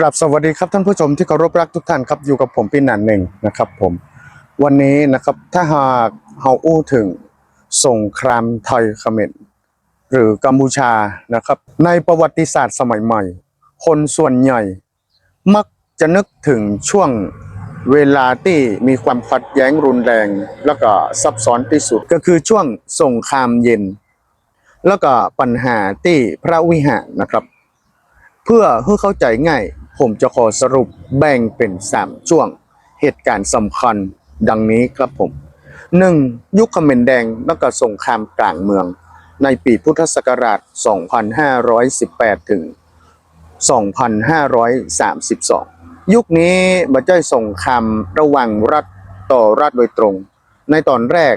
กลับสวัสดีครับท่านผู้ชมที่เคารพรักทุกท่านครับอยู่กับผมพี่หนันหนึ่งนะครับผมวันนี้นะครับถ้าหากเฮาอู้ถึงสงครามไทยเขมรหรือกัมพูชานะครับในประวัติศาสตร์สมัยใหม่ คนส่วนใหญ่ มักจะนึกถึงช่วงเวลาที่มีความขัดแย้งรุนแรง แล้วก็ซับซ้อนที่สุดก็คือช่วงสงครามเย็น แล้วก็ปัญหาที่พระวิหารนะครับ เพื่อให้เข้าใจง่าย ผมจะขอสรุปแบ่งเป็น 3 ช่วงเหตุการณ์สำคัญดังนี้ครับผม 1. ยุคเขมรแดงแล้วก็สงครามกลางเมือง ในปีพุทธศักราช 2518 ถึง 2532 ยุคนี้บัจ้อยสงครามระหว่างรัฐต่อรัฐโดยตรง ในตอนแรก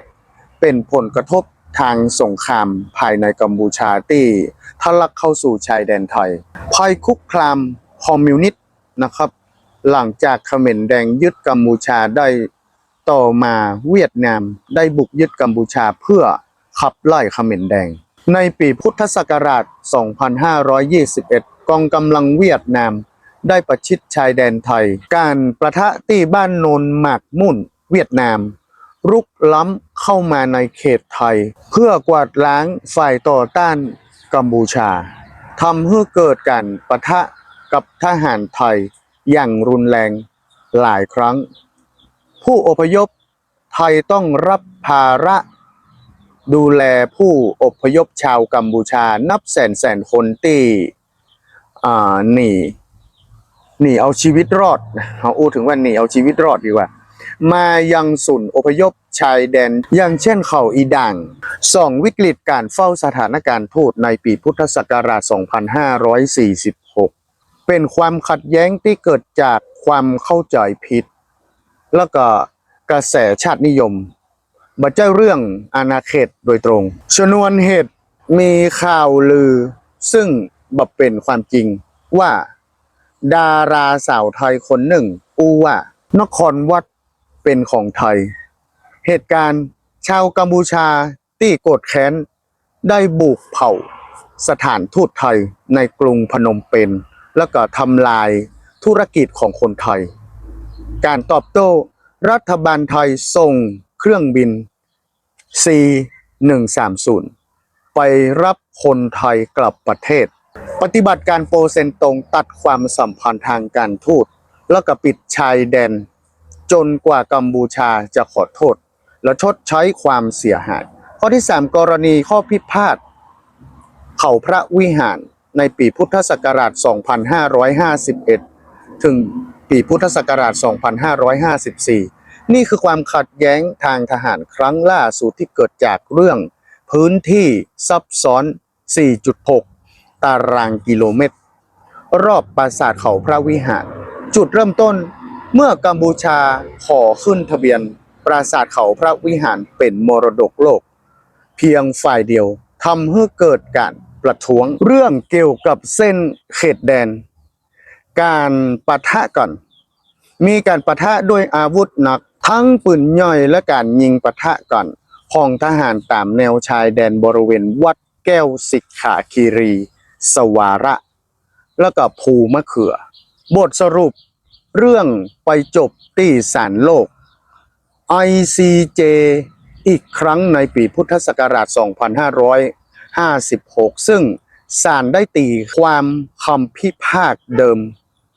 เป็นผลกระทบทางสงครามภายในกัมพูชาที่ทะลักเข้าสู่ชายแดนไทยภัยคุกคาม คอมมิวนิสต์นะครับ หลังจากเขมรแดงยึดกัมพูชาได้ต่อมาเวียดนามได้บุกยึดกัมพูชาเพื่อขับไล่เขมรแดง ในปีพุทธศักราช 2521 กองกำลังเวียดนามได้ประชิดชายแดนไทย การประทะที่บ้านโนนหมากมุ่นเวียดนาม รุกล้ำเข้ามาในเขตไทย เพื่อกวาดล้างฝ่ายต่อต้านกัมพูชาทำให้เกิดการประทะ กับทหารไทยอย่างรุนแรงหลายครั้ง ผู้อพยพไทยต้องรับภาระ ดูแลผู้อพยพชาวกัมพูชานับแสนแสนคนที่หนีหนีเอาชีวิตรอดเอาอู้ถึงว่าหนีเอาชีวิตรอดดีกว่า มายังศูนย์อพยพชายแดนอย่างเช่นเขาอีด่างสองวิกฤตการเฝ้าสถานการณ์ทูตในปีพุทธศักราช 2546 เป็นความขัดแย้งที่เกิดจากความเข้าใจผิด แล้วก็กระแสชาตินิยมบัจเจ้าเรื่องอาณาเขตโดยตรง ชนวนเหตุมีข่าวลือ ซึ่งบับเป็นความจริงว่า ดาราสาวไทยคนหนึ่งอู้ว่านครวัดเป็นของไทย เหตุการณ์ชาวกัมพูชาที่โกรธแค้น ได้บุกเผาสถานทูตไทยในกรุงพนมเปญ แล้วก็ทำลายธุรกิจของคนไทย การตอบโต้ รัฐบาลไทยส่งเครื่องบิน C130 ไปรับคนไทยกลับประเทศ ปฏิบัติการโปรเซนตรงตัดความสัมพันธ์ทางการทูต แล้วก็ปิดชายแดน จนกว่ากัมพูชาจะขอโทษ และชดใช้ความเสียหาย ข้อที่ 3 กรณีข้อพิพาทเขาพระวิหาร ในปีพุทธศักราช 2551 ถึงปีพุทธศักราช 2554 นี่คือความขัดแย้งทางทหารครั้งล่าสุดที่เกิดจากเรื่อง พื้นที่ซับซ้อน 4.6 ตารางกิโลเมตร รอบปราสาทเขาพระวิหาร จุดเริ่มต้นเมื่อกัมพูชาขอขึ้นทะเบียนปราสาทเขาพระวิหารเป็นมรดกโลก เพียงฝ่ายเดียวทำให้เกิดการ ประท้วงเรื่องเกี่ยวกับเส้นเขตแดน การปะทะกันมีการปะทะด้วยอาวุธหนัก ทั้งปืนย่อยและการยิงปะทะกันของทหารตามแนวชายแดนบริเวณวัดแก้วสิกขาคีรี สวาระ แล้วก็ภูมะเขือ บทสรุปเรื่องไปจบที่ศาลโลก ICJ อีกครั้งในปีพุทธศักราช 2500 2556 ซึ่งศาลได้ตีความคำพิพากษาเดิม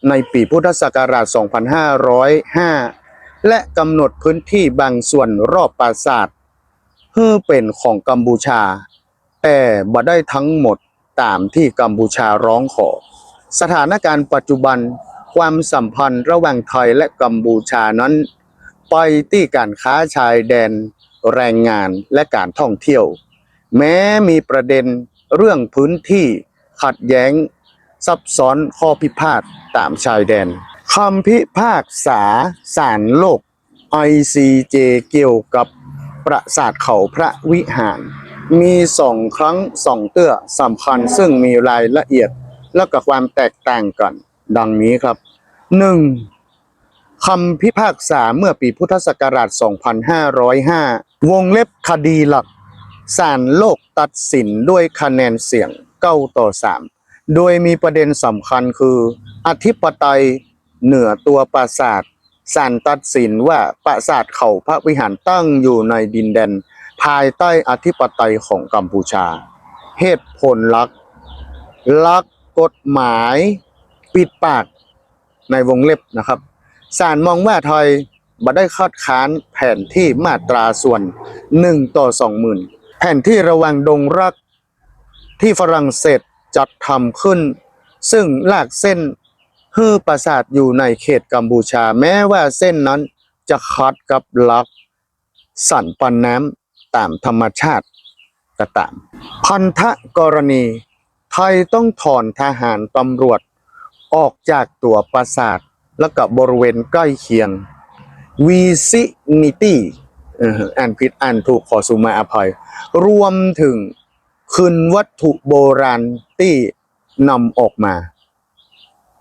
ในปีพุทธศักราช 2505 และกำหนดพื้นที่บางส่วนรอบปราสาทเพื่อเป็นของกัมพูชา แต่บ่ได้ทั้งหมดตามที่กัมพูชาร้องขอ สถานการณ์ปัจจุบันความสัมพันธ์ระหว่างไทยและกัมพูชานั้น ไปที่การค้าชายแดน แรงงานและการท่องเที่ยว แม้มีประเด็นเรื่องพื้นที่ขัดแย้ง ซับซ้อนข้อพิพาทตามชายแดนคำพิพากษาศาลโลก ICJ เกี่ยวกับปราสาทเขาพระวิหาร มีสองครั้งสองเตื้อสำคัญซึ่งมีรายละเอียดและกับความแตกต่างกัน ดังนี้ครับ 1. คำพิพากษาเมื่อปีพุทธศักราช 2505 วงเล็บคดีหลัก ศาลโลกตัดสินด้วยคะแนนเสียง9ต่อ3โดยมีประเด็นสำคัญคือ อธิปไตยเหนือตัวปราสาทศาลตัดสินว่าปราสาทเขาพระวิหารตั้งอยู่ในดินแดน ภายใต้อธิปไตยของกัมพูชา เหตุผลลักลักกฎหมายปิดปากในวงเล็บนะครับศาลมองว่าไทยบ่ได้คัดค้านแผนที่มาตราส่วน 1 ต่อ 20,000 แผนที่ระว่างดงรักที่ฝรั่งเศสจัดทำขึ้น ซึ่งลากเส้นฮือปราสาทอยู่ในเขตกัมพูชา แม้ว่าเส้นนั้นจะคัดกับลัก สันปันน้ำตามธรรมชาติก็ตาม พันธกรณี ไทยต้องถอนทหารตำรวจออกจากตัวปราสาทและกับบริเวณใกล้เคียง vicinity เอ่อ อ่านผิดอ่านถูกขอสุมาอภัย รวมถึงคืนวัตถุโบราณที่นำออกมา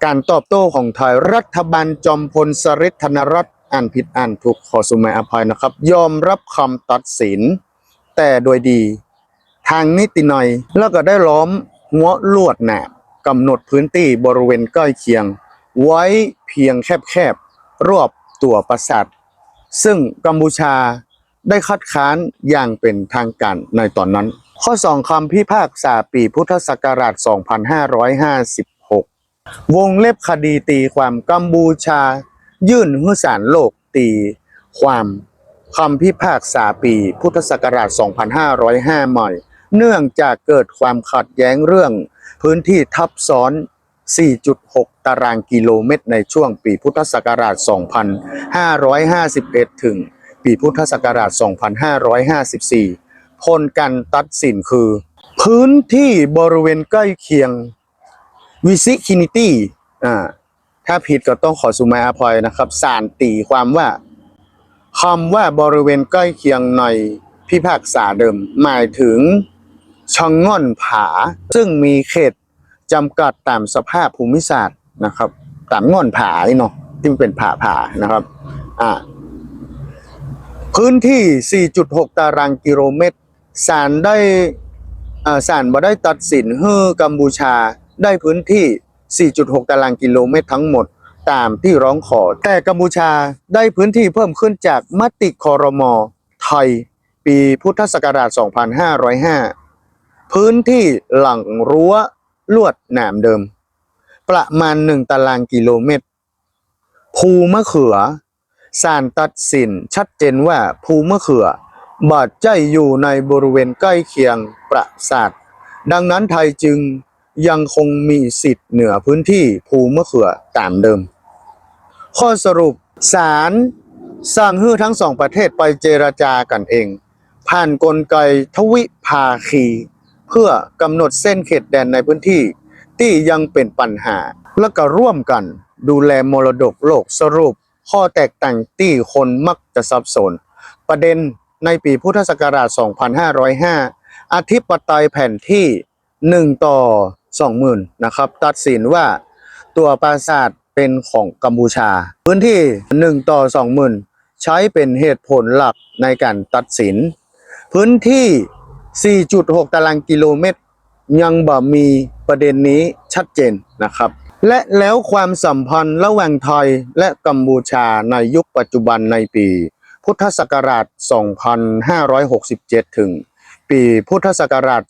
การตอบโต้ของไทยรัฐบาลจอมพลสฤษดิ์ธนรัตน์อ่านผิดอ่านถูกขอสุมาอภัยนะครับ ยอมรับคำตัดสิน แต่โดยดี ทางนิติหน่อยแล้วก็ได้ล้อมหัวลวดหนามกำหนดพื้นที่บริเวณใกล้เคียง ไว้เพียงแคบๆรอบตัวปราสาทซึ่งกัมพูชา ได้คัดค้านอย่างเป็นทางการในตอนนั้น ข้อ 2คำพิพากษาปีพุทธศักราช 2556 วงเล็บคดีตีความกัมพูชา ยื่นให้ศาลโลกตีความคำพิพากษาปีพุทธศักราช 2505 ใหม่ เนื่องจากเกิดความขัดแย้งเรื่องพื้นที่ทับซ้อน 4.6 ตารางกิโลเมตรในช่วงปีพุทธศักราช 2551 ถึง ปีพุทธศักราช 2554 ผลการตัดสินคือ พื้นที่บริเวณใกล้เคียง vicinity อ่าถ้าผิดก็ต้องขอสุมาอภัยนะครับสารตีความว่าคำว่าบริเวณใกล้เคียงในพิพากษาเดิม หมายถึงช่องง่อนผา ซึ่งมีเขตจำกัดตามสภาพภูมิศาสตร์นะครับ ตามง่อนผาเนาะที่มันเป็นผาผานะครับ อ่า พื้นที่ 4.6 ตารางกิโลเมตรศาลได้ศาลบ่ได้ตัดสินให้กัมพูชาได้พื้นที่ 4.6 ตารางกิโลเมตรทั้งหมดตามที่ร้องขอ แต่กัมพูชาได้พื้นที่เพิ่มขึ้นจากมติคอรมอไทย ปีพุทธศักราช 2505 พื้นที่หลังรั้วลวดหนามเดิม ประมาณ 1 ตารางกิโลเมตร ภูมะเขือ ศาลตัดสินชัดเจนว่าภูมะเขือบาดใจอยู่ในบริเวณใกล้เคียงปราสาทดังนั้นไทยจึงยังคงมีสิทธิ์เหนือพื้นที่ภูมะเขือตามเดิม ข้อสรุปศาลสั่งให้ทั้งสองประเทศไปเจรจากันเอง ผ่านกลไกทวิภาคี เพื่อกำหนดเส้นเขตแดนในพื้นที่ ที่ยังเป็นปัญหาและก็ร่วมกันดูแลมรดกโลกสรุป ข้อแตกต่างที่คนมักจะสับสน ประเด็นในปีพุทธศักราช 2505 อธิปไตยแผ่นที่ 1 ต่อ 20,000 นะครับ ตัดสินว่าตัวปราสาทเป็นของกัมพูชา พื้นที่ 1 ต่อ 20,000 ใช้เป็นเหตุผลหลักในการตัดสิน พื้นที่ 4.6 ตารางกิโลเมตร ยังบ่มีประเด็นนี้ชัดเจนนะครับ และแล้วความสัมพันธ์ระหว่างไทยและกัมพูชาในยุคปัจจุบันในปี พุทธศักราช 2567 ถึง ปีพุทธศักราช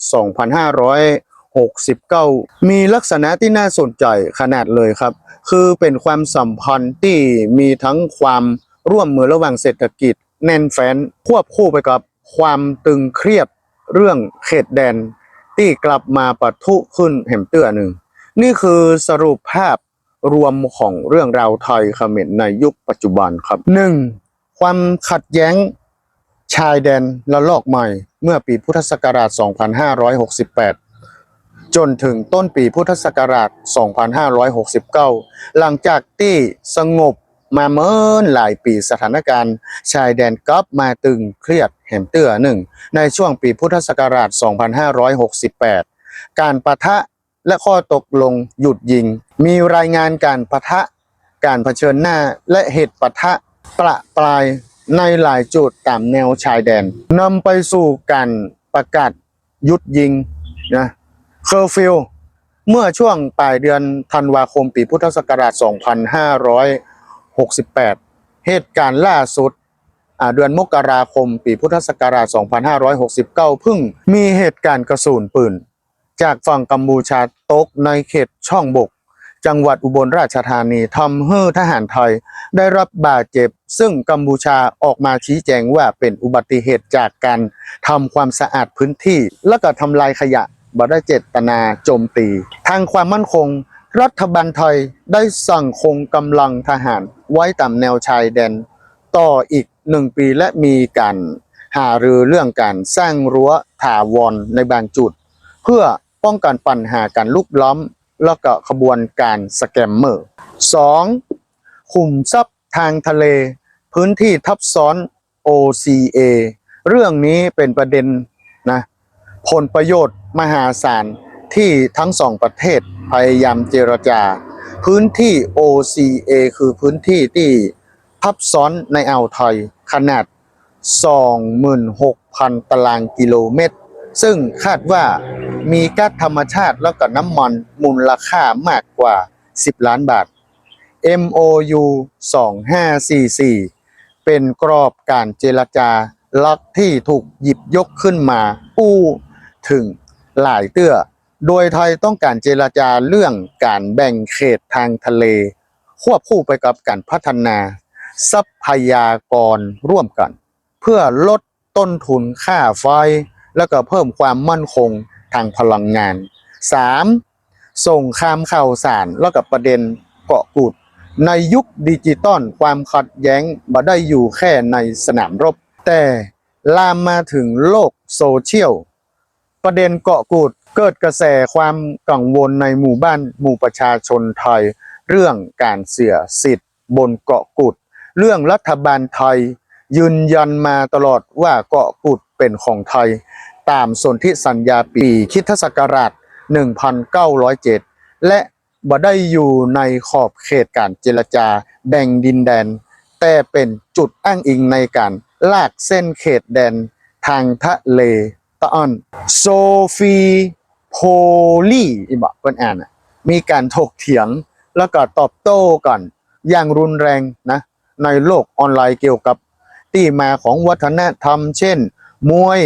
2569 มีลักษณะที่น่าสนใจขนาดเลยครับ คือเป็นความสัมพันธ์ที่มีทั้งความร่วมมือระหว่างเศรษฐกิจ แน่นแฟ้นควบคู่ไปกับความตึงเครียดเรื่องเขตแดน ที่กลับมาปะทุขึ้นแห่มเตื้อหนึ่ง นี่คือสรุปภาพรวมของเรื่องราวไทยเขมรในยุคปัจจุบันครับ 1. ความขัดแย้งชายแดนละลอกใหม่ เมื่อปีพุทธศักราช 2568 จนถึงต้นปีพุทธศักราช 2569 หลังจากที่สงบมาเมินหลายปีสถานการณ์ ชายแดนกลับมาตึงเครียดแหมเตื้อหนึ่ง ในช่วงปีพุทธศักราช 2568 การประทะ และข้อตกลงหยุดยิง มีรายงานการปะทะ การเผชิญหน้าและเหตุปะทะประปรายในหลายจุดตามแนวชายแดนนำไปสู่การประกาศหยุดยิงนะเคอร์ฟิวเมื่อช่วงปลายเดือนธันวาคมปีพุทธศักราช 2568 เหตุการณ์ล่าสุดเดือนมกราคมปีพุทธศักราช 2569 เพิ่งมีเหตุการณ์กระสุนปืน จากฝั่งกัมพูชาตกในเขตช่องบก จังหวัดอุบลราชธานีทำให้ทหารไทยได้รับบาดเจ็บ ซึ่งกัมพูชาออกมาชี้แจงว่าเป็นอุบัติเหตุจากการทำความสะอาดพื้นที่ และก็ทำลายขยะบ่ได้เจตนาโจมตี ทางความมั่นคง รัฐบาลไทยได้สั่งคงกำลังทหารไว้ตามแนวชายแดน ต่ออีกหนึ่งปีและมีการหารือเรื่องการสร้างรั้วถาวรในบางจุด เพื่อ ป้องกันปัญหาการลุกล้อมแล้วก็ขบวนการสแกมเมอร์ 2. ขุมทรัพย์ทางทะเล พื้นที่ทับซ้อน OCA เรื่องนี้เป็นประเด็นนะผลประโยชน์มหาศาลที่ทั้งสองประเทศพยายามเจรจา พื้นที่ OCA คือพื้นที่ที่ทับซ้อนในอ่าวไทยขนาด 26,000 ตารางกิโลเมตร ซึ่งคาดว่ามีก๊าซธรรมชาติแล้วก็น้ำมันมูลค่ามากกว่า 10 ล้านบาท MOU 2544 เป็นกรอบการเจรจาลักที่ถูกหยิบยกขึ้นมาอู้ถึงหลายเตื้อ โดยไทยต้องการเจรจาเรื่องการแบ่งเขตทางทะเล ควบคู่ไปกับการพัฒนา ทรัพยากรร่วมกัน เพื่อลดต้นทุนค่าไฟ แล้วก็เพิ่มความมั่นคงทางพลังงาน 3. ส่งคามข่าวสารแล้วกับประเด็นเกาะกูด ในยุคดิจิตอลความขัดแย้งบ่ได้อยู่แค่ในสนามรบ แต่ลามมาถึงโลกโซเชียล ประเด็นเกาะกูดเกิดกระแสความกังวลในหมู่บ้านหมู่ประชาชนไทย เรื่องการเสียสิทธิ์บนเกาะกูด เรื่องรัฐบาลไทย ยืนยันมาตลอดว่าเกาะกูดเป็นของไทย ตามสนธิสัญญาปีคริดศักราช 1907 และบ่ได้อยู่ในขอบเขตการเจรจาแบ่งดินแดน แต่เป็นจุดอ้างอิงในการลากเส้นเขตแดนทางทะเลตะออนโซฟีโพลีอีบอกเพิ่นอ่านะมีการถกเถียงแล้วก็ตอบโต้กันอย่างรุนแรงนะในโลกออนไลน์เกี่ยวกับ ที่มาของวัฒนธรรม เช่น มวย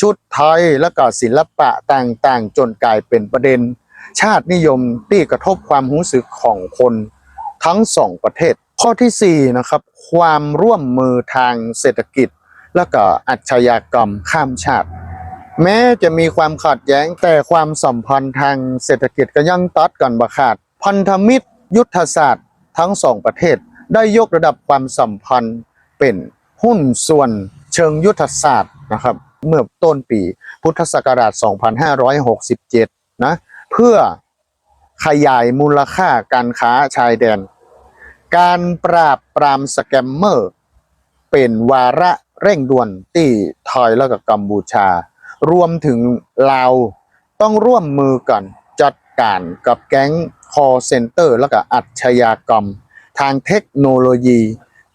ชุดไทยแล้วก็ศิลปะต่างๆ จนกลายเป็นประเด็น ชาตินิยมที่กระทบความรู้สึกของคนทั้งสองประเทศ ข้อที่4นะครับความร่วมมือทางเศรษฐกิจ แล้วก็อาชญากรรมข้ามชาติแม้จะมีความขัดแย้งแต่ความสัมพันธ์ทางเศรษฐกิจก็ยังตัดกันบาขาด พันธมิตร ยุทธศาสตร์ทั้งสองประเทศ ได้ยกระดับความสัมพันธ์เป็น หุ้นส่วนเชิงยุทธศาสตร์นะครับ เมื่อต้นปีพุทธศักราช 2567 นะ เพื่อขยายมูลค่าการค้าชายแดน การปราบปรามสแกมเมอร์ เป็นวาระเร่งด่วนที่ไทยและกับกัมพูชา รวมถึงลาวต้องร่วมมือกันจัดการกับแก๊งคอเซ็นเตอร์และก็อัจฉริยกรรม ทางเทคโนโลยี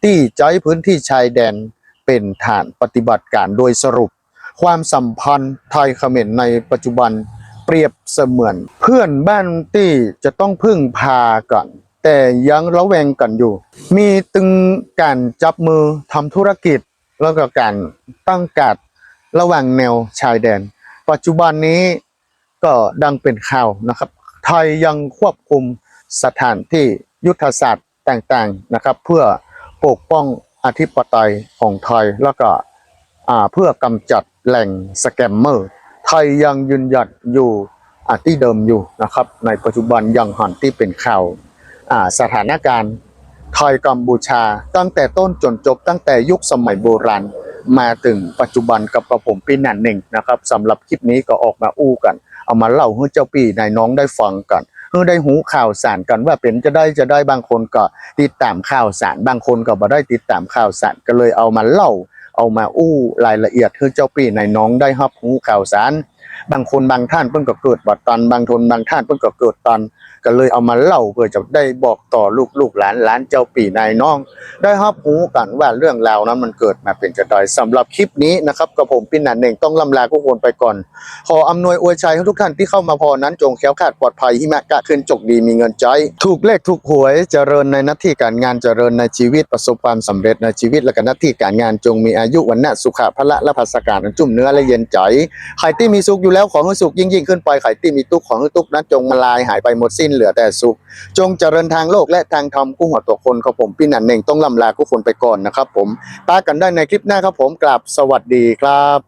ที่ใช้พื้นที่ชายแดนเป็นฐานปฏิบัติการโดยสรุป ความสัมพันธ์ไทยเขมรในปัจจุบันเปรียบเสมือน เพื่อนบ้านที่จะต้องพึ่งพากันแต่ยังระแวงกันอยู่ มีตึงการจับมือทำธุรกิจ แล้วก็การตั้งการดระหว่างแนวชายแดน ปัจจุบันนี้ก็ดังเป็นข่าวนะครับ ไทยยังควบคุมสถานที่ยุทธศาสตร์ต่างๆนะครับ เพื่อ ปกป้องอธิปไตยของไทยแล้วก็เพื่อกำจัดแหล่งสแกมเมอร์ ไทยยังยืนหยัดอยู่อที่เดิมอยู่นะครับ ในปัจจุบันยังหันที่เป็นข่าวสถานการณ์ไทยกัมพูชา ตั้งแต่ต้นจนจบตั้งแต่ยุคสมัยโบราณมาถึงปัจจุบันกับกระผมปีนันหนึ่งนะครับสำหรับคลิปนี้ก็ออกมาอู้กัน เอามาเล่าให้เจ้าปีนายน้องได้ฟังกัน เออได้หูข่าวสารกันว่าเป็นจะได้จะได้บางคนก็ติดตามข่าวสารบางคนก็บ่ได้ติดตามข่าวสารก็เลยเอามาเล่า เอามาอู้รายละเอียดให้เจ้าปีนายน้องได้รับหูข่าวสารบางคนบางท่านเพิ่นก็เกิดบัดตอนบางทนบางท่านเพิ่นก็เกิดตอนก็เลยเอามาเล่าเพื่อจะได้บอกต่อลูกลูกหลานหลานเจ้าปีนายน้อง ได้รับรู้กันว่าเรื่องราวนั้นมันเกิดมาเป็นจะไดสำหรับคลิปนี้นะครับกับผมพี่นันเองต้องลำลาทุกคนไปก่อน ขออำนวยอวยชัยให้ทุกท่านที่เข้ามาพอนั้นจงแคล้วคลาดปลอดภัยหิมะกะขึ้นจกดีมีเงินใจ ถูกเลขถูกหวยเจริญในหน้าที่การงานเจริญในชีวิตประสบความสำเร็จในชีวิตและก็หน้าที่การงานจงมีอายุวันนะสุขะพละและภาสการจุ่มเนื้อและเย็นใจใครที่มีสุขอยู่แล้วขอให้สุขยิ่งยิ่งขึ้นไปใครที่มีทุกข์ขอให้ทุกข์นั้นจงมาลายหายไปหมดสิ้นเหลือแต่สุข จงเจริญทางโลกและทางธรรมกู้หัวตัวคนครับผมพี่นันเองต้องลำลาทุกคนไปก่อนนะครับผมตากันได้ในคลิปหน้าครับผมกลับสวัสดีครับ